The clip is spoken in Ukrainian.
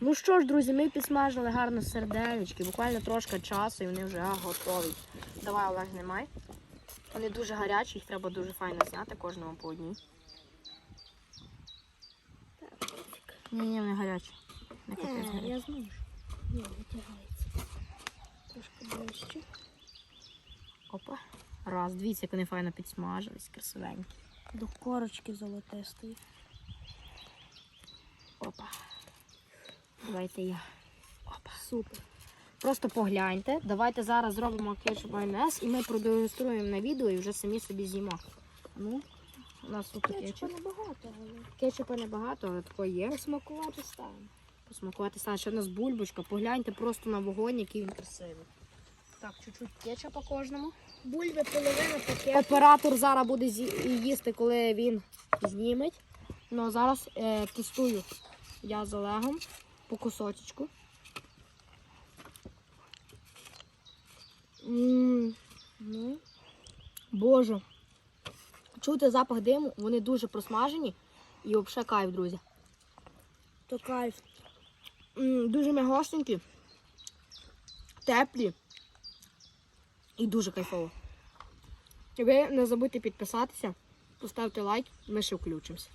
Ну що ж, друзі, ми підсмажили гарно сердечки, буквально трошки часу і вони вже готові. Давай, Олег, знімай. Вони дуже гарячі, їх треба дуже файно зняти, кожному по одній. Ні, ні, вони гарячі. Не Е, гарячі. я знаю. Ні, витягається. Трошки ближче. Опа. Раз, дивіться, як вони файно підсмажились, красивенькі. До корочки золотистої. Опа. Давайте я. Опа. Супер. Просто погляньте. Давайте зараз зробимо кетчуп майонез і ми продемонструємо на відео і вже самі собі з'їмо. Ну, у нас тут Кетчупа кетчуп. небагато, але Кетчупа небагато, але такого є. смакувати стане. Посмакувати стане. Ще в нас бульбочка. Погляньте просто на вогонь, який він красивий. Так, чуть-чуть кетчупа кожному. Бульби половина пакету. Оператор зараз буде їсти, коли він зніметь. Ну а зараз е, тестую я з Олегом по кусочечку. М, Ну, Боже. Чути запах диму, вони дуже просмажені і взагалі кайф, друзі. то кайф. М, Дуже м'ягостенькі, теплі і дуже кайфово. Ви не забудьте підписатися, поставте лайк, ми ще включимося.